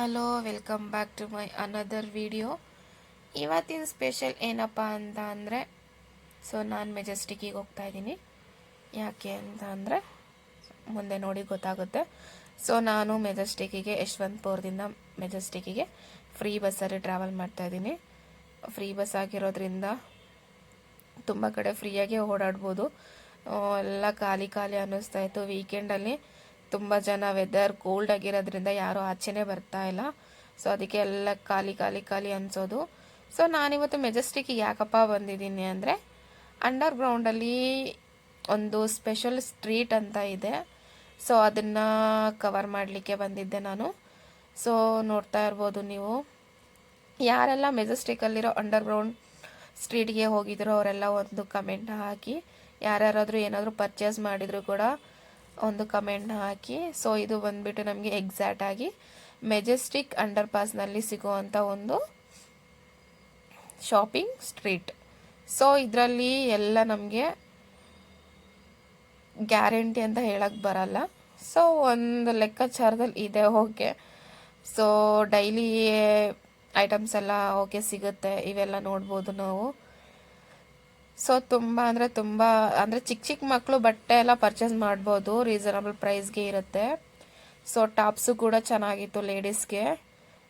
Hello welcome back to my another video ಇವತ್ತಿನ special ಏನಪ್ಪ ಅಂತ ಅಂದರೆ ಸೊ ನಾನು ಮೆಜೆಸ್ಟಿಕ್ಕಿಗೆ ಹೋಗ್ತಾ ಇದ್ದೀನಿ. ಯಾಕೆ ಅಂತ ಅಂದರೆ, ಮುಂದೆ ನೋಡಿ ಗೊತ್ತಾಗುತ್ತೆ. ಸೊ ನಾನು ಮೆಜೆಸ್ಟಿಕ್ಕಿಗೆ ಯಶವಂತಪುರದಿಂದ ಮೆಜೆಸ್ಟಿಕ್ಕಿಗೆ ಫ್ರೀ ಬಸ್ಸಲ್ಲಿ ಟ್ರಾವೆಲ್ ಮಾಡ್ತಾ ಇದ್ದೀನಿ. ಫ್ರೀ ಬಸ್ ಆಗಿರೋದ್ರಿಂದ ತುಂಬ ಕಡೆ ಫ್ರೀಯಾಗಿ ಓಡಾಡ್ಬೋದು. ಎಲ್ಲ ಖಾಲಿ ಖಾಲಿ ಅನ್ನಿಸ್ತಾ ಇತ್ತು. ವೀಕೆಂಡಲ್ಲಿ ತುಂಬ ಜನ ವೆದರ್ ಕೋಲ್ಡ್ ಆಗಿರೋದ್ರಿಂದ ಯಾರೂ ಆಚೆನೇ ಬರ್ತಾ ಇಲ್ಲ. ಸೊ ಅದಕ್ಕೆ ಎಲ್ಲ ಖಾಲಿ ಖಾಲಿ ಖಾಲಿ ಅನಿಸೋದು. ಸೊ ನಾನಿವತ್ತು ಮೆಜೆಸ್ಟಿಕ್ಕಿಗೆ ಯಾಕಪ್ಪ ಬಂದಿದ್ದೀನಿ ಅಂದರೆ ಅಂಡರ್ ಗ್ರೌಂಡಲ್ಲಿ ಒಂದು ಸ್ಪೆಷಲ್ ಸ್ಟ್ರೀಟ್ ಅಂತ ಇದೆ. ಸೊ ಅದನ್ನು ಕವರ್ ಮಾಡಲಿಕ್ಕೆ ಬಂದಿದ್ದೆ ನಾನು. ಸೊ ನೋಡ್ತಾ ಇರ್ಬೋದು ನೀವು. ಯಾರೆಲ್ಲ ಮೆಜೆಸ್ಟಿಕ್ಕಲ್ಲಿರೋ ಅಂಡರ್ ಗ್ರೌಂಡ್ ಸ್ಟ್ರೀಟ್ಗೆ ಹೋಗಿದ್ರು ಅವರೆಲ್ಲ ಒಂದು ಕಮೆಂಟ್ ಹಾಕಿ, ಯಾರ್ಯಾರಾದರೂ ಏನಾದರೂ ಪರ್ಚೇಸ್ ಮಾಡಿದರೂ ಕೂಡ ಒಂದು ಕಮೆಂಟ್ನ ಹಾಕಿ. ಸೊ ಇದು ಬಂದುಬಿಟ್ಟು ನಮಗೆ ಎಕ್ಸಾಕ್ಟ್ ಆಗಿ ಮೆಜೆಸ್ಟಿಕ್ ಅಂಡರ್ ಪಾಸ್ನಲ್ಲಿ ಸಿಗುವಂಥ ಒಂದು ಶಾಪಿಂಗ್ ಸ್ಟ್ರೀಟ್ ಸೊ ಇದರಲ್ಲಿ ಎಲ್ಲ ನಮಗೆ ಗ್ಯಾರಂಟಿ ಅಂತ ಹೇಳಕ್ಕೆ ಬರಲ್ಲ. ಸೊ ಒಂದು ಲೆಕ್ಕಾಚಾರದಲ್ಲಿ ಇದೆ ಓಕೆ ಸೊ ಡೈಲಿ ಐಟಮ್ಸ್ ಎಲ್ಲ ಓಕೆ ಸಿಗುತ್ತೆ. ಇವೆಲ್ಲ ನೋಡ್ಬೋದು ನಾವು. ಸೊ ತುಂಬ ಅಂದರೆ ತುಂಬ, ಅಂದರೆ ಚಿಕ್ಕ ಚಿಕ್ಕ ಮಕ್ಕಳು ಬಟ್ಟೆ ಎಲ್ಲ ಪರ್ಚೇಸ್ ಮಾಡ್ಬೋದು ರೀಸನಬಲ್ ಪ್ರೈಸ್ಗೆ ಇರುತ್ತೆ. ಸೊ ಟಾಪ್ಸು ಕೂಡ ಚೆನ್ನಾಗಿತ್ತು ಲೇಡೀಸ್ಗೆ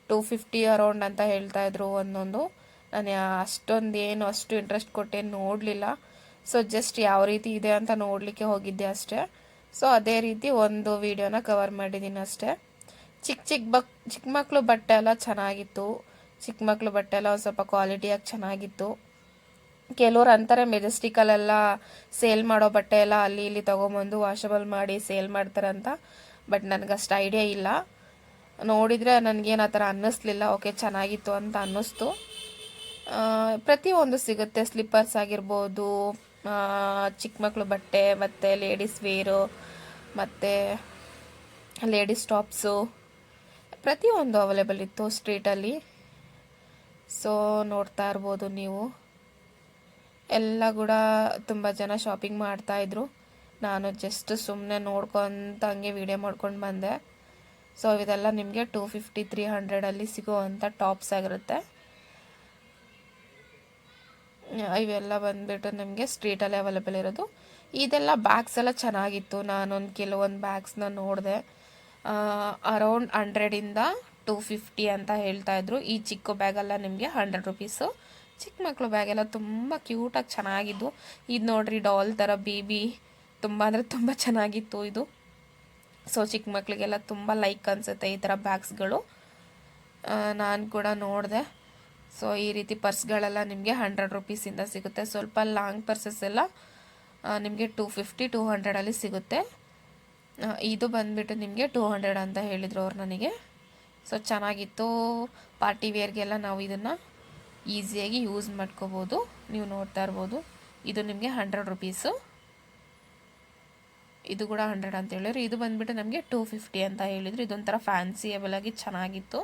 ಟೂ ಫಿಫ್ಟಿ ಅರೌಂಡ್ ಅಂತ ಹೇಳ್ತಾ ಇದ್ರು ಒಂದೊಂದು. ನಾನು ಅಷ್ಟೊಂದು ಏನು ಅಷ್ಟು ಇಂಟ್ರೆಸ್ಟ್ ಕೊಟ್ಟೇನು ನೋಡಲಿಲ್ಲ. ಸೊ ಜಸ್ಟ್ ಯಾವ ರೀತಿ ಇದೆ ಅಂತ ನೋಡಲಿಕ್ಕೆ ಹೋಗಿದ್ದೆ ಅಷ್ಟೇ. ಸೊ ಅದೇ ರೀತಿ ಒಂದು ವಿಡಿಯೋನ ಕವರ್ ಮಾಡಿದ್ದೀನಿ ಅಷ್ಟೇ. ಚಿಕ್ಕ ಚಿಕ್ಕ ಬಕ್ ಚಿಕ್ಕ ಮಕ್ಕಳು ಬಟ್ಟೆ ಎಲ್ಲ ಚೆನ್ನಾಗಿತ್ತು. ಚಿಕ್ಕ ಮಕ್ಕಳು ಬಟ್ಟೆ ಎಲ್ಲ ಒಂದು ಸ್ವಲ್ಪ ಕ್ವಾಲಿಟಿಯಾಗಿ ಚೆನ್ನಾಗಿತ್ತು. ಕೆಲವ್ರು ಅಂತಾರೆ ಮೆಜೆಸ್ಟಿಕಲ್ಲೆಲ್ಲ ಸೇಲ್ ಮಾಡೋ ಬಟ್ಟೆ ಎಲ್ಲ ಅಲ್ಲಿ ಇಲ್ಲಿ ತೊಗೊಂಬಂದು ವಾಷಬಲ್ ಮಾಡಿ ಸೇಲ್ ಮಾಡ್ತಾರಂತ ಬಟ್ ನನಗಷ್ಟು ಐಡಿಯಾ ಇಲ್ಲ. ನೋಡಿದರೆ ನನಗೇನು ಆ ಥರ ಅನ್ನಿಸ್ಲಿಲ್ಲ. ಓಕೆ, ಚೆನ್ನಾಗಿತ್ತು ಅಂತ ಅನ್ನಿಸ್ತು. ಪ್ರತಿಯೊಂದು ಸಿಗುತ್ತೆ. ಸ್ಲಿಪ್ಪರ್ಸ್ ಆಗಿರ್ಬೋದು ಚಿಕ್ಕ ಮಕ್ಕಳು ಬಟ್ಟೆ, ಮತ್ತು ಲೇಡೀಸ್ ವೇರು, ಮತ್ತು ಲೇಡೀಸ್ ಟಾಪ್ಸು ಪ್ರತಿಯೊಂದು ಅವೈಲೇಬಲ್ ಇತ್ತು ಸ್ಟ್ರೀಟಲ್ಲಿ. ಸೊ, ನೋಡ್ತಾ ಇರ್ಬೋದು ನೀವು. ಎಲ್ಲ ಕೂಡ ತುಂಬ ಜನ ಶಾಪಿಂಗ್ ಮಾಡ್ತಾಯಿದ್ರು ನಾನು ಜಸ್ಟ್ ಸುಮ್ಮನೆ ನೋಡ್ಕೊತ ಹಂಗೆ ವಿಡಿಯೋ ಮಾಡ್ಕೊಂಡು ಬಂದೆ. ಸೊ ಇದೆಲ್ಲ ನಿಮಗೆ ಟೂ ಫಿಫ್ಟಿ ತ್ರೀ ಹಂಡ್ರೆಡಲ್ಲಿ ಸಿಗುವಂಥ ಟಾಪ್ಸ್ ಆಗಿರುತ್ತೆ. ಇವೆಲ್ಲ ಬಂದುಬಿಟ್ಟು ನಿಮಗೆ ಸ್ಟ್ರೀಟಲ್ಲಿ ಅವೈಲೇಬಲ್ ಇರೋದು. ಇದೆಲ್ಲ ಬ್ಯಾಗ್ಸ್ ಎಲ್ಲ ಚೆನ್ನಾಗಿತ್ತು. ನಾನೊಂದು ಕೆಲವೊಂದು ಬ್ಯಾಗ್ಸ್ನ ನೋಡಿದೆ. ಅರೌಂಡ್ ಹಂಡ್ರೆಡಿಂದ ಟೂ ಫಿಫ್ಟಿ ಅಂತ ಹೇಳ್ತಾ ಇದ್ರು. ಈ ಚಿಕ್ಕ ಬ್ಯಾಗೆಲ್ಲ ನಿಮಗೆ ಹಂಡ್ರೆಡ್ ರುಪೀಸು ಚಿಕ್ಕ ಮಕ್ಕಳು ಬ್ಯಾಗೆಲ್ಲ ತುಂಬ ಕ್ಯೂಟಾಗಿ ಚೆನ್ನಾಗಿದ್ದು. ಇದು ನೋಡ್ರಿ ಡಾಲ್ ಥರ ಬೇಬಿ ತುಂಬ ಅಂದರೆ ತುಂಬ ಚೆನ್ನಾಗಿತ್ತು ಇದು. ಸೊ ಚಿಕ್ಕ ಮಕ್ಕಳಿಗೆಲ್ಲ ತುಂಬ ಲೈಕ್ ಅನಿಸುತ್ತೆ ಈ ಥರ ಬ್ಯಾಗ್ಸ್ಗಳು ನಾನು ಕೂಡ ನೋಡಿದೆ. ಸೊ ಈ ರೀತಿ ಪರ್ಸ್ಗಳೆಲ್ಲ ನಿಮಗೆ ಹಂಡ್ರೆಡ್ ರುಪೀಸಿಂದ ಸಿಗುತ್ತೆ. ಸ್ವಲ್ಪ ಲಾಂಗ್ ಪರ್ಸಸ್ ಎಲ್ಲ ನಿಮಗೆ ಟೂ ಫಿಫ್ಟಿ ಟೂ ಹಂಡ್ರೆಡಲ್ಲಿ ಸಿಗುತ್ತೆ. ಇದು ಬಂದುಬಿಟ್ಟು ನಿಮಗೆ ಟೂ ಹಂಡ್ರೆಡ್ ಅಂತ ಹೇಳಿದರು ಅವ್ರು ನನಗೆ. ಸೊ ಚೆನ್ನಾಗಿತ್ತು. ಪಾರ್ಟಿ ವೇರ್ಗೆಲ್ಲ ನಾವು ಇದನ್ನು ಈಸಿಯಾಗಿ ಯೂಸ್ ಮಾಡ್ಕೋಬೋದು. ನೀವು ನೋಡ್ತಾ ಇರ್ಬೋದು. ಇದು ನಿಮಗೆ ಹಂಡ್ರೆಡ್ ರುಪೀಸು ಇದು ಕೂಡ ಹಂಡ್ರೆಡ್ ಅಂತ ಹೇಳಿದ್ರು. ಇದು ಬಂದುಬಿಟ್ಟು ನಮಗೆ ಟೂ ಫಿಫ್ಟಿ ಅಂತ ಹೇಳಿದರು. ಇದೊಂಥರ ಫ್ಯಾನ್ಸಿಯಬಲ್ ಆಗಿ ಚೆನ್ನಾಗಿತ್ತು.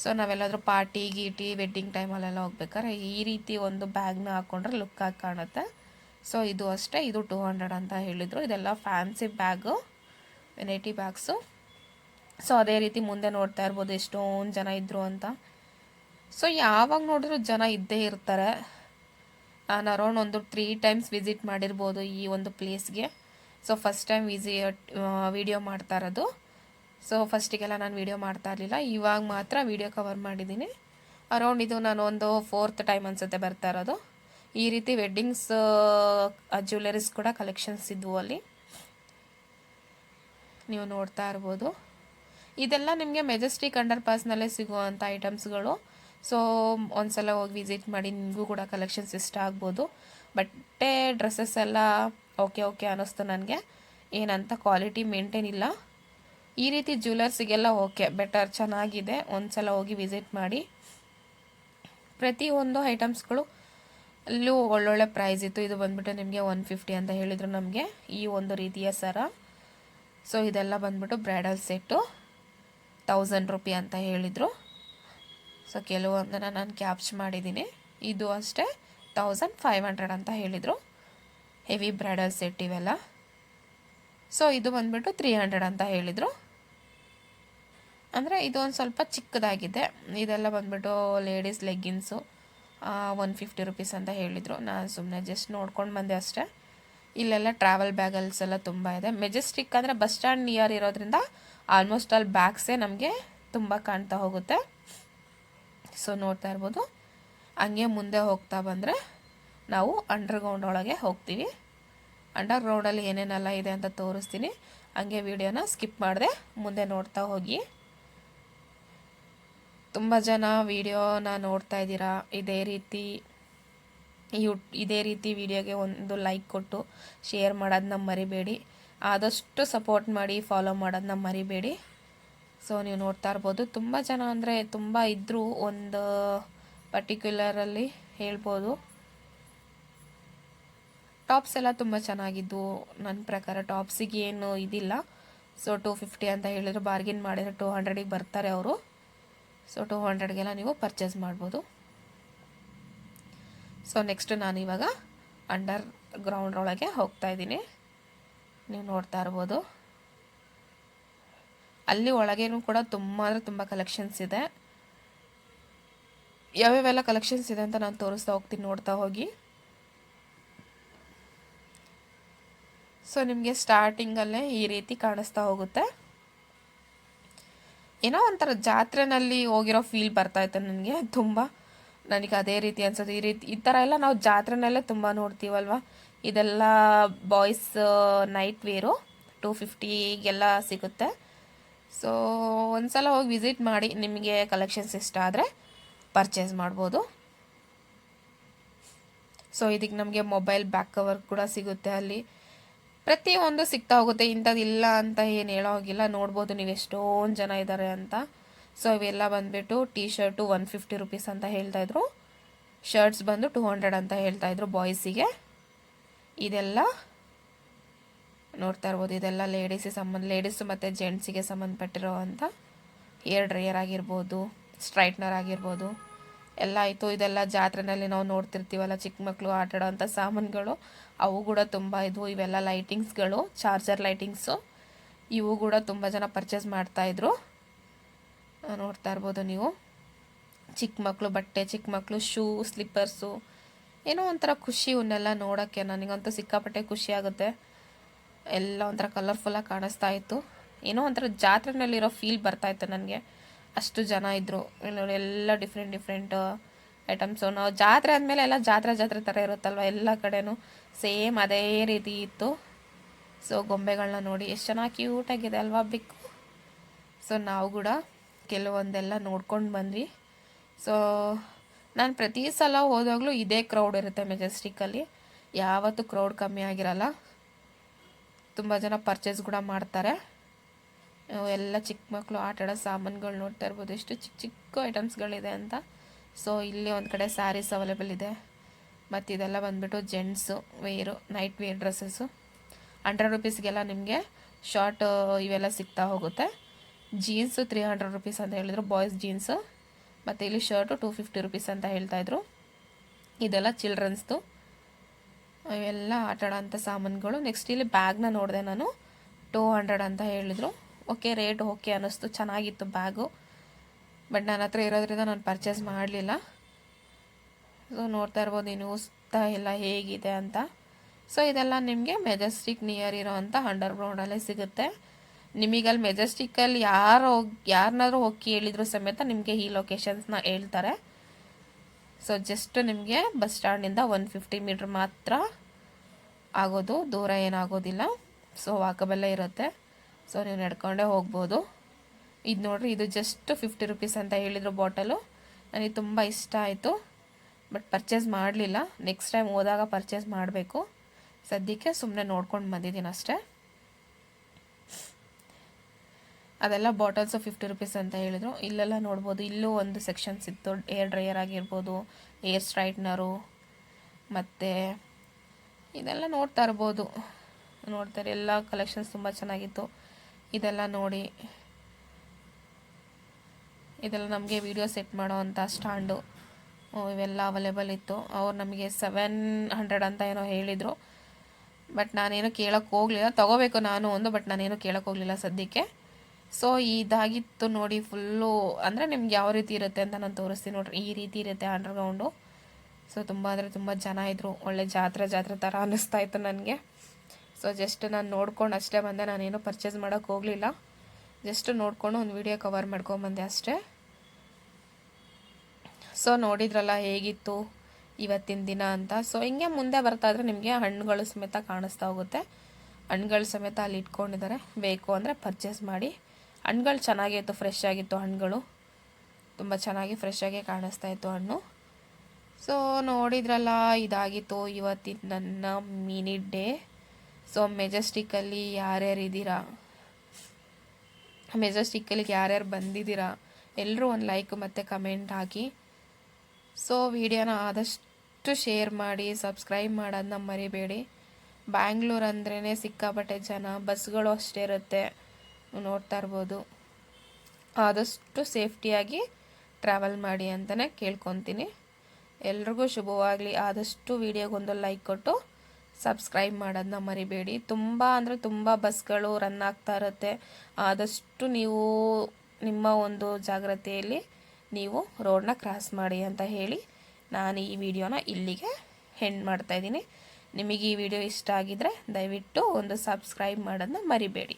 ಸೊ ನಾವೆಲ್ಲಾದರೂ ಪಾರ್ಟಿ ಗೀಟಿ ವೆಡ್ಡಿಂಗ್ ಟೈಮಲ್ಲೆಲ್ಲ ಹೋಗ್ಬೇಕಾದ್ರೆ ಈ ರೀತಿ ಒಂದು ಬ್ಯಾಗ್ನ ಹಾಕ್ಕೊಂಡ್ರೆ ಲುಕ್ಕಾಗಿ ಕಾಣುತ್ತೆ. ಸೊ ಇದು ಅಷ್ಟೇ. ಇದು ಟೂ ಹಂಡ್ರೆಡ್ ಅಂತ ಹೇಳಿದರು. ಇದೆಲ್ಲ fancy bag variety bags so ಅದೇ ರೀತಿ ಮುಂದೆ ನೋಡ್ತಾ ಇರ್ಬೋದು. ಎಷ್ಟೊಂದು ಜನ ಇದ್ದರು ಅಂತ. ಸೊ ಯಾವಾಗ ನೋಡಿದ್ರು ಜನ ಇದ್ದೇ ಇರ್ತಾರೆ. ನಾನು ಅರೌಂಡ್ ಒಂದು ತ್ರೀ ಟೈಮ್ಸ್ ವಿಸಿಟ್ ಮಾಡಿರ್ಬೋದು ಈ ಒಂದು ಪ್ಲೇಸ್ಗೆ ಸೊ ಫಸ್ಟ್ ಟೈಮ್ ವಿಸಿ ವಿಡಿಯೋ ಮಾಡ್ತಾ ಇರೋದು. ಸೊ ಫಸ್ಟಿಗೆಲ್ಲ ನಾನು ವಿಡಿಯೋ ಮಾಡ್ತಾ ಇರಲಿಲ್ಲ. ಇವಾಗ ಮಾತ್ರ ವಿಡಿಯೋ ಕವರ್ ಮಾಡಿದ್ದೀನಿ. ಅರೌಂಡ್ ಇದು ನಾನು ಒಂದು ಫೋರ್ತ್ ಟೈಮ್ ಅನಿಸುತ್ತೆ ಬರ್ತಾ ಇರೋದು. ಈ ರೀತಿ ವೆಡ್ಡಿಂಗ್ಸ್ ಜ್ಯುವೆಲರೀಸ್ ಕೂಡ ಕಲೆಕ್ಷನ್ಸ್ ಇದ್ವು ಅಲ್ಲಿ. ನೀವು ನೋಡ್ತಾ ಇರ್ಬೋದು. ಇದೆಲ್ಲ ನಿಮಗೆ ಮೆಜೆಸ್ಟಿಕ್ ಅಂಡರ್ ಪಾಸ್ನಲ್ಲೇ ಸಿಗುವಂಥ ಐಟಮ್ಸ್ಗಳು ಸೊ ಒಂದ್ಸಲ ಹೋಗಿ ವಿಸಿಟ್ ಮಾಡಿ ನಿಮಗೂ ಕೂಡ ಕಲೆಕ್ಷನ್ಸ್ ಇಷ್ಟ ಆಗ್ಬೋದು. ಬಟ್ಟೆ ಡ್ರೆಸ್ಸಸ್ ಎಲ್ಲ ಓಕೆ ಓಕೆ ಅನ್ನಿಸ್ತು ನನಗೆ. ಏನಂತ ಕ್ವಾಲಿಟಿ ಮೇಂಟೈನ್ ಇಲ್ಲ. ಈ ರೀತಿ ಜ್ಯುವೆಲರ್ಸಿಗೆಲ್ಲ ಓಕೆ ಬೆಟರ್ ಚೆನ್ನಾಗಿದೆ. ಒಂದ್ಸಲ ಹೋಗಿ ವಿಸಿಟ್ ಮಾಡಿ. ಪ್ರತಿಯೊಂದು ಐಟಮ್ಸ್ಗಳು ಅಲ್ಲೂ ಒಳ್ಳೊಳ್ಳೆ ಪ್ರೈಸ್ ಇತ್ತು. ಇದು ಬಂದ್ಬಿಟ್ಟು ನಿಮಗೆ ಒನ್ ಫಿಫ್ಟಿ ಅಂತ ಹೇಳಿದರು ನಮಗೆ ಈ ಒಂದು ರೀತಿಯ ಸರ. ಸೊ ಇದೆಲ್ಲ ಬಂದ್ಬಿಟ್ಟು ಬ್ರೈಡಲ್ ಸೆಟ್ಟು ತೌಸಂಡ್ ರುಪಿ ಅಂತ ಹೇಳಿದರು. ಸೊ ಕೆಲವೊಂದನ್ನು ನಾನು ಕ್ಯಾಪ್ಚ್ ಮಾಡಿದ್ದೀನಿ ಇದು ಅಷ್ಟೇ ತೌಸಂಡ್ ಫೈವ್ ಹಂಡ್ರೆಡ್ ಅಂತ ಹೇಳಿದರು. ಹೆವಿ ಬ್ರೈಡಲ್ ಸೆಟ್ ಇವೆಲ್ಲ. ಸೊ ಇದು ಬಂದುಬಿಟ್ಟು ತ್ರೀ ಹಂಡ್ರೆಡ್ ಅಂತ ಹೇಳಿದರು. ಅಂದರೆ ಇದು ಒಂದು ಸ್ವಲ್ಪ ಚಿಕ್ಕದಾಗಿದೆ. ಇದೆಲ್ಲ ಬಂದ್ಬಿಟ್ಟು ladies leggings one fifty rupees ಅಂತ ಹೇಳಿದರು. ನಾನು ಸುಮ್ಮನೆ ಜಸ್ಟ್ ನೋಡ್ಕೊಂಡು ಬಂದೆ ಅಷ್ಟೇ. ಇಲ್ಲೆಲ್ಲ ಟ್ರಾವೆಲ್ ಬ್ಯಾಗಲ್ಸ್ ಎಲ್ಲ ತುಂಬ ಇದೆ. ಮೆಜೆಸ್ಟಿಕ್ ಅಂದರೆ ಬಸ್ ಸ್ಟ್ಯಾಂಡ್ ನಿಯರ್ ಇರೋದ್ರಿಂದ ಆಲ್ಮೋಸ್ಟ್ ಆಲ್ ಬ್ಯಾಗ್ಸೇ ನಮಗೆ ತುಂಬ ಕಾಣ್ತಾ ಹೋಗುತ್ತೆ. ಸೊ ನೋಡ್ತಾ ಇರ್ಬೋದು. ಹಂಗೆ ಮುಂದೆ ಹೋಗ್ತಾ ಬಂದರೆ ನಾವು ಅಂಡರ್ಗ್ರೌಂಡ್ ಒಳಗೆ ಹೋಗ್ತೀವಿ. ಅಂಡರ್ ಗ್ರೌಂಡಲ್ಲಿ ಏನೇನೆಲ್ಲ ಇದೆ ಅಂತ ತೋರಿಸ್ತೀನಿ. ಹಂಗೆ ವಿಡಿಯೋನ ಸ್ಕಿಪ್ ಮಾಡಿದೆ ಮುಂದೆ ನೋಡ್ತಾ ಹೋಗಿ. ತುಂಬ ಜನ ವೀಡಿಯೋನ ನೋಡ್ತಾ ಇದ್ದೀರಾ? ಇದೇ ರೀತಿ ಯೂ, ಇದೇ ರೀತಿ ವಿಡಿಯೋಗೆ ಒಂದು ಲೈಕ್ ಕೊಟ್ಟು ಶೇರ್ ಮಾಡೋದನ್ನ ಮರಿಬೇಡಿ. ಆದಷ್ಟು ಸಪೋರ್ಟ್ ಮಾಡಿ ಫಾಲೋ ಮಾಡೋದನ್ನ ಮರಿಬೇಡಿ. ಸೊ ನೀವು ನೋಡ್ತಾ ಇರ್ಬೋದು. ತುಂಬ ಜನ ಅಂದರೆ ತುಂಬ ಇದ್ದರೂ ಒಂದು ಪರ್ಟಿಕ್ಯುಲರಲ್ಲಿ ಹೇಳ್ಬೋದು. ಟಾಪ್ಸ್ ಎಲ್ಲ ತುಂಬ ಚೆನ್ನಾಗಿದ್ದು ನನ್ನ ಪ್ರಕಾರ ಟಾಪ್ಸಿಗೆ ಏನು ಇದಿಲ್ಲ. ಸೊ ಟೂ ಫಿಫ್ಟಿ ಅಂತ ಹೇಳಿದ್ರು. ಬಾರ್ಗಿನ್ ಮಾಡಿದರೆ ಟೂ ಹಂಡ್ರೆಡಿಗೆ ಬರ್ತಾರೆ ಅವರು. ಸೊ ಟೂ ಹಂಡ್ರೆಡ್ಗೆಲ್ಲ ನೀವು ಪರ್ಚೇಸ್ ಮಾಡ್ಬೋದು. ಸೊ ನೆಕ್ಸ್ಟ್ ನಾನು ಇವಾಗ ಅಂಡರ್ ಗ್ರೌಂಡ್ ಒಳಗೆ ಹೋಗ್ತಾ ಇದ್ದೀನಿ. ನೀವು ನೋಡ್ತಾ ಇರ್ಬೋದು. ಅಲ್ಲಿ ಒಳಗೇನು ಕೂಡ ತುಂಬ ಅಂದರೆ ತುಂಬ ಕಲೆಕ್ಷನ್ಸ್ ಇದೆ. ಯಾವ್ಯಾವೆಲ್ಲ ಕಲೆಕ್ಷನ್ಸ್ ಇದೆ ಅಂತ ನಾನು ತೋರಿಸ್ತಾ ಹೋಗ್ತೀನಿ ನೋಡ್ತಾ ಹೋಗಿ. ಸೊ ನಿಮಗೆ ಸ್ಟಾರ್ಟಿಂಗಲ್ಲೇ ಈ ರೀತಿ ಕಾಣಿಸ್ತಾ ಹೋಗುತ್ತೆ. ಏನೋ ಒಂಥರ ಜಾತ್ರೆನಲ್ಲಿ ಹೋಗಿರೋ ಫೀಲ್ ಬರ್ತಾ ಇತ್ತು ನನಗೆ. ತುಂಬ ನನಗೆ ಅದೇ ರೀತಿ ಅನ್ಸುತ್ತೆ. ಈ ರೀತಿ, ಈ ಥರ ಎಲ್ಲ ನಾವು ಜಾತ್ರೆನಲ್ಲೇ ತುಂಬ ನೋಡ್ತೀವಲ್ವ? ಇದೆಲ್ಲ ಬಾಯ್ಸ್ ನೈಟ್ ವೇರು ಟೂ ಫಿಫ್ಟಿಗೆಲ್ಲ ಸಿಗುತ್ತೆ. ಸೊ ಒಂದ್ಸಲ ಹೋಗಿ ವಿಸಿಟ್ ಮಾಡಿ ನಿಮಗೆ ಕಲೆಕ್ಷನ್ಸ್ ಇಷ್ಟ ಆದರೆ ಪರ್ಚೇಸ್ ಮಾಡ್ಬೋದು. ಸೊ ಇದಕ್ಕೆ ನಮಗೆ ಮೊಬೈಲ್ ಬ್ಯಾಕ್ ಕವರ್ ಕೂಡ ಸಿಗುತ್ತೆ ಅಲ್ಲಿ. ಪ್ರತಿಯೊಂದು ಸಿಗ್ತಾ ಹೋಗುತ್ತೆ ಇಂಥದ್ದು ಇಲ್ಲ ಅಂತ ಏನು ಹೇಳೋ ಹೋಗಿಲ್ಲ ನೋಡ್ಬೋದು ನೀವು ಎಷ್ಟೊಂದು ಜನ ಇದ್ದಾರೆ ಅಂತ. ಸೊ ಇವೆಲ್ಲ ಬಂದುಬಿಟ್ಟು T shirt one fifty rupees ಅಂತ ಹೇಳ್ತಾಯಿದ್ರು ಶರ್ಟ್ಸ್ ಬಂದು ಟೂ ಹಂಡ್ರೆಡ್ ಅಂತ ಹೇಳ್ತಾಯಿದ್ರು ಬಾಯ್ಸಿಗೆ ಇದೆಲ್ಲ ನೋಡ್ತಾ ಇರ್ಬೋದು. ಇದೆಲ್ಲ ಲೇಡೀಸ್ ಸಂಬಂಧ ಲೇಡೀಸು ಮತ್ತು ಜೆಂಟ್ಸಿಗೆ ಸಂಬಂಧಪಟ್ಟಿರೋ ಅಂತ ಹೇರ್ ಡ್ರೈಯರ್ ಆಗಿರ್ಬೋದು ಸ್ಟ್ರೈಟ್ನರ್ ಆಗಿರ್ಬೋದು. ಎಲ್ಲ ಆಯಿತು. ಇದೆಲ್ಲ ಜಾತ್ರೆನಲ್ಲಿ ನಾವು ನೋಡ್ತಿರ್ತೀವಲ್ಲ, ಚಿಕ್ಕ ಮಕ್ಕಳು ಆಟ ಆಡೋವಂಥ ಸಾಮಾನುಗಳು. ಅವು ಕೂಡ ತುಂಬ ಇದ್ವು ಇವೆಲ್ಲ ಲೈಟಿಂಗ್ಸ್ಗಳು ಚಾರ್ಜರ್ ಲೈಟಿಂಗ್ಸು ಇವು ಕೂಡ ತುಂಬ ಜನ ಪರ್ಚೇಸ್ ಮಾಡ್ತಾಯಿದ್ರು ನೋಡ್ತಾ ಇರ್ಬೋದು ನೀವು. ಚಿಕ್ಕ ಮಕ್ಕಳು ಬಟ್ಟೆ, ಚಿಕ್ಕ ಮಕ್ಕಳು ಶೂ ಸ್ಲಿಪ್ಪರ್ಸು ಏನೋ ಒಂಥರ ಖುಷಿ ಇವನ್ನೆಲ್ಲ ನೋಡೋಕ್ಕೆ. ನನಗಂತೂ ಸಿಕ್ಕಾಪಟ್ಟೆ ಖುಷಿ ಆಗುತ್ತೆ. ಎಲ್ಲ ಒಂಥರ ಕಲರ್ಫುಲ್ಲಾಗಿ ಕಾಣಿಸ್ತಾ ಇತ್ತು. ಏನೋ ಒಂಥರ ಜಾತ್ರೆನಲ್ಲಿರೋ ಫೀಲ್ ಬರ್ತಾ ಇತ್ತು ನನಗೆ. ಅಷ್ಟು ಜನ ಇದ್ದರು ಎಲ್ಲ ಡಿಫ್ರೆಂಟ್ ಡಿಫ್ರೆಂಟ್ ಐಟಮ್ಸು ನಾವು ಜಾತ್ರೆ ಆದಮೇಲೆ ಎಲ್ಲ ಜಾತ್ರೆ ಜಾತ್ರೆ ಥರ ಇರುತ್ತಲ್ವ ಎಲ್ಲ ಕಡೆನೂ? ಸೇಮ್ ಅದೇ ರೀತಿ ಇತ್ತು. ಸೊ ಗೊಂಬೆಗಳನ್ನ ನೋಡಿ. ಎಷ್ಟು ಚೆನ್ನಾಗಿ ಕ್ಯೂಟಾಗಿದೆ ಅಲ್ವಾ ಬಿಕ್ಕು? ಸೊ ನಾವು ಕೂಡ ಕೆಲವೊಂದೆಲ್ಲ ನೋಡ್ಕೊಂಡು ಬಂದ್ವಿ. ಸೊ ನಾನು ಪ್ರತಿ ಸಲ ಹೋದಾಗಲೂ ಇದೇ ಕ್ರೌಡ್ ಇರುತ್ತೆ ಮೆಜೆಸ್ಟಿಕ್ಕಲ್ಲಿ ಯಾವತ್ತೂ ಕ್ರೌಡ್ ಕಮ್ಮಿ ಆಗಿರಲ್ಲ. ತುಂಬ ಜನ ಪರ್ಚೇಸ್ ಕೂಡ ಮಾಡ್ತಾರೆ. ಎಲ್ಲ ಚಿಕ್ಕ ಮಕ್ಕಳು ಆಟ ಆಡೋ ಸಾಮಾನುಗಳು ನೋಡ್ತಾ ಇರ್ಬೋದು. ಎಷ್ಟು ಚಿಕ್ಕ ಚಿಕ್ಕ ಐಟಮ್ಸ್ಗಳಿದೆ ಅಂತ. ಸೊ ಇಲ್ಲಿ ಒಂದು ಕಡೆ ಸ್ಯಾರೀಸ್ ಅವೈಲೇಬಲ್ ಇದೆ. ಮತ್ತು ಇದೆಲ್ಲ ಬಂದುಬಿಟ್ಟು gents wear night wear dresses hundred ರುಪೀಸ್ಗೆಲ್ಲ ನಿಮಗೆ ಶಾರ್ಟ್ ಇವೆಲ್ಲ ಸಿಗ್ತಾ ಹೋಗುತ್ತೆ. ಜೀನ್ಸು ತ್ರೀ ಹಂಡ್ರೆಡ್ ರುಪೀಸ್ ಅಂತ ಹೇಳಿದ್ರು ಬಾಯ್ಸ್ ಜೀನ್ಸು ಮತ್ತು ಇಲ್ಲಿ ಶರ್ಟು ಟೂ ಫಿಫ್ಟಿ ರುಪೀಸ್ ಅಂತ ಹೇಳ್ತಾಯಿದ್ರು ಇದೆಲ್ಲ ಚಿಲ್ಡ್ರನ್ಸ್ದು ಇವೆಲ್ಲ ಆಟ ಆಡೋಂಥ ಸಾಮಾನುಗಳು. ನೆಕ್ಸ್ಟ್ ಇಲ್ಲಿ ಬ್ಯಾಗ್ನ ನೋಡಿದೆ ನಾನು. ಟೂ ಹಂಡ್ರೆಡ್ ಅಂತ ಹೇಳಿದರು. ಓಕೆ ರೇಟ್ ಓಕೆ ಅನ್ನಿಸ್ತು. ಚೆನ್ನಾಗಿತ್ತು ಬ್ಯಾಗು ಬಟ್ ನನ್ನ ಹತ್ರ ಇರೋದ್ರಿಂದ ನಾನು ಪರ್ಚೇಸ್ ಮಾಡಲಿಲ್ಲ. ಸೊ ನೋಡ್ತಾ ಇರ್ಬೋದು ನೀವು ಉಸ್ತಾ ಎಲ್ಲ ಹೇಗಿದೆ ಅಂತ. ಸೊ ಇದೆಲ್ಲ ನಿಮಗೆ ಮೆಜೆಸ್ಟಿಕ್ ನಿಯರ್ ಇರೋ ಅಂಥ ಅಂಡರ್ ಗ್ರೌಂಡಲ್ಲೇ ಸಿಗುತ್ತೆ. ನಿಮಗಲ್ಲಿ ಮೆಜೆಸ್ಟಿಕ್ಕಲ್ಲಿ ಯಾರು ಹೋಗಿ ಯಾರನ್ನಾದ್ರೂ ಹೋಗಿ ಕೇಳಿದ್ರು ಸಮೇತ ನಿಮಗೆ ಈ ಲೊಕೇಶನ್ಸ್ನ ಹೇಳ್ತಾರೆ. ಸೊ ಜಸ್ಟ್ ನಿಮಗೆ ಬಸ್ ಸ್ಟ್ಯಾಂಡಿಂದ ಒನ್ ಫಿಫ್ಟಿ ಮೀಟ್ರ್ ಮಾತ್ರ ಆಗೋದು, ದೂರ ಏನಾಗೋದಿಲ್ಲ. ಸೊ ವಾಕಬಲ್ಲೇ ಇರುತ್ತೆ. ಸೊ ನೀವು ನಡ್ಕೊಂಡೇ ಹೋಗ್ಬೋದು. ಇದು ನೋಡ್ರಿ, ಇದು ಜಸ್ಟ್ ಫಿಫ್ಟಿ ರುಪೀಸ್ ಅಂತ ಹೇಳಿದರು ಬಾಟಲು ನನಗೆ ತುಂಬ ಇಷ್ಟ ಆಯಿತು. ಬಟ್ ಪರ್ಚೇಸ್ ಮಾಡಲಿಲ್ಲ. ನೆಕ್ಸ್ಟ್ ಟೈಮ್ ಹೋದಾಗ ಪರ್ಚೇಸ್ ಮಾಡಬೇಕು. ಸದ್ಯಕ್ಕೆ ಸುಮ್ಮನೆ ನೋಡ್ಕೊಂಡು ಬಂದಿದ್ದೀನಿ ಅಷ್ಟೇ. ಅದೆಲ್ಲ ಬಾಟಲ್ಸು ಫಿಫ್ಟಿ ರುಪೀಸ್ ಅಂತ ಹೇಳಿದರು. ಇಲ್ಲೆಲ್ಲ ನೋಡ್ಬೋದು, ಇಲ್ಲೂ ಒಂದು ಸೆಕ್ಷನ್ಸ್ ಇತ್ತು. ಏರ್ ಡ್ರೈಯರ್ ಆಗಿರ್ಬೋದು ಏರ್ ಸ್ಟ್ರೈಟ್ನರು ಮತ್ತು ಇದೆಲ್ಲ ನೋಡ್ತಾ ಇರ್ಬೋದು. ನೋಡ್ತಾರೆ ಎಲ್ಲ ಕಲೆಕ್ಷನ್ಸ್ ತುಂಬ ಚೆನ್ನಾಗಿತ್ತು. ಇದೆಲ್ಲ ನೋಡಿ. ಇದೆಲ್ಲ ನಮಗೆ ವಿಡಿಯೋ ಸೆಟ್ ಮಾಡೋ ಅಂಥ ಸ್ಟ್ಯಾಂಡು ಇವೆಲ್ಲ ಅವೈಲೇಬಲ್ ಇತ್ತು. ಅವ್ರು ನಮಗೆ ಸೆವೆನ್ ಹಂಡ್ರೆಡ್ ಅಂತ ಏನೋ ಹೇಳಿದರು. ಬಟ್ ನಾನೇನು ಕೇಳೋಕ್ಕೆ ಹೋಗಲಿಲ್ಲ. ತೊಗೋಬೇಕು ನಾನು ಒಂದು ಬಟ್ ನಾನೇನು ಕೇಳೋಕ್ಕೆ ಹೋಗಲಿಲ್ಲ ಸದ್ಯಕ್ಕೆ. ಸೊ ಇದಾಗಿತ್ತು ನೋಡಿ ಫುಲ್ಲು ಅಂದರೆ ನಿಮ್ಗೆ ಯಾವ ರೀತಿ ಇರುತ್ತೆ ಅಂತ ನಾನು ತೋರಿಸ್ತೀನಿ ನೋಡ್ರಿ. ಈ ರೀತಿ ಇರುತ್ತೆ ಅಂಡರ್ಗ್ರೌಂಡು ಸೊ ತುಂಬ ಅಂದರೆ ತುಂಬ ಜನ ಇದ್ದರು ಒಳ್ಳೆ ಜಾತ್ರೆ ಜಾತ್ರೆ ಥರ ಅನ್ನಿಸ್ತಾ ಇತ್ತು ನನಗೆ. ಸೊ ಜಸ್ಟ್ ನಾನು ನೋಡ್ಕೊಂಡು ಅಷ್ಟೇ ಬಂದೆ. ನಾನೇನು ಪರ್ಚೇಸ್ ಮಾಡೋಕ್ಕೆ ಹೋಗಲಿಲ್ಲ. ಜಸ್ಟ್ ನೋಡಿಕೊಂಡು ಒಂದು ವಿಡಿಯೋ ಕವರ್ ಮಾಡ್ಕೊಂಬಂದೆ ಅಷ್ಟೇ. ಸೊ ನೋಡಿದ್ರಲ್ಲ ಹೇಗಿತ್ತು ಇವತ್ತಿನ ದಿನ ಅಂತ. ಸೊ ಹಿಂಗೆ ಮುಂದೆ ಬರ್ತಾ ಇದ್ರೆ ನಿಮಗೆ ಹಣ್ಣುಗಳು ಸಮೇತ ಕಾಣಿಸ್ತಾ ಹೋಗುತ್ತೆ. ಹಣ್ಣುಗಳು ಸಮೇತ ಅಲ್ಲಿ ಇಟ್ಕೊಂಡಿದ್ದಾರೆ. ಬೇಕು ಅಂದರೆ ಪರ್ಚೇಸ್ ಮಾಡಿ. ಹಣ್ಣುಗಳು ಚೆನ್ನಾಗಿತ್ತು ಫ್ರೆಶ್ ಆಗಿತ್ತು ಹಣ್ಣುಗಳು. ತುಂಬ ಚೆನ್ನಾಗಿ ಫ್ರೆಶ್ ಆಗಿ ಕಾಣಿಸ್ತಾ ಇತ್ತು ಹಣ್ಣು. ಸೊ ನೋಡಿದ್ರಲ್ಲ, ಇದಾಗಿತ್ತು ಇವತ್ತಿನ ನನ್ನ ಮಿನಿ ಡೇ. ಸೊ ಮೆಜೆಸ್ಟಿಕ್ಕಲ್ಲಿ ಯಾರ್ಯಾರು ಇದ್ದೀರಾ? ಮೆಜೆಸ್ಟಿಕ್ಕಲ್ಲಿಗೆ ಯಾರ್ಯಾರು ಬಂದಿದ್ದೀರಾ? ಎಲ್ಲರೂ ಒಂದು ಲೈಕ್ ಮತ್ತು ಕಮೆಂಟ್ ಹಾಕಿ. ಸೊ ವಿಡಿಯೋನ ಆದಷ್ಟು ಶೇರ್ ಮಾಡಿ, ಸಬ್ಸ್ಕ್ರೈಬ್ ಮಾಡೋದನ್ನ ಮರಿಬೇಡಿ. ಬ್ಯಾಂಗ್ಳೂರು ಅಂದ್ರೇ ಸಿಕ್ಕಾಪಟ್ಟೆ ಜನ, ಬಸ್ಗಳು ಅಷ್ಟೇ ಇರುತ್ತೆ. ನೋಡ್ತಾ ಇರ್ಬೋದು. ಆದಷ್ಟು ಸೇಫ್ಟಿಯಾಗಿ ಟ್ರಾವೆಲ್ ಮಾಡಿ ಅಂತಲೇ ಕೇಳ್ಕೊತೀನಿ. ಎಲ್ರಿಗೂ ಶುಭವಾಗಲಿ. ಆದಷ್ಟು ವಿಡಿಯೋಗೊಂದು ಲೈಕ್ ಕೊಟ್ಟು ಸಬ್ಸ್ಕ್ರೈಬ್ ಮಾಡೋದನ್ನ ಮರಿಬೇಡಿ. ತುಂಬ ಅಂದರೆ ತುಂಬ ಬಸ್ಗಳು ರನ್ ಆಗ್ತಾ ಇರುತ್ತೆ. ಆದಷ್ಟು ನೀವು ನಿಮ್ಮ ಒಂದು ಜಾಗ್ರತೆಯಲ್ಲಿ ನೀವು ರೋಡ್ನ ಕ್ರಾಸ್ ಮಾಡಿ ಅಂತ ಹೇಳಿ ನಾನು ಈ ವಿಡಿಯೋನ ಇಲ್ಲಿಗೆ ಹೆಂಡ್ ಮಾಡ್ತಾಯಿದ್ದೀನಿ ನಿಮಗೆ ಈ ವಿಡಿಯೋ ಇಷ್ಟ ಆಗಿದ್ರೆ ದಯವಿಟ್ಟು ಒಂದು ಸಬ್ಸ್ಕ್ರೈಬ್ ಮಾಡೋದನ್ನ ಮರಿಬೇಡಿ.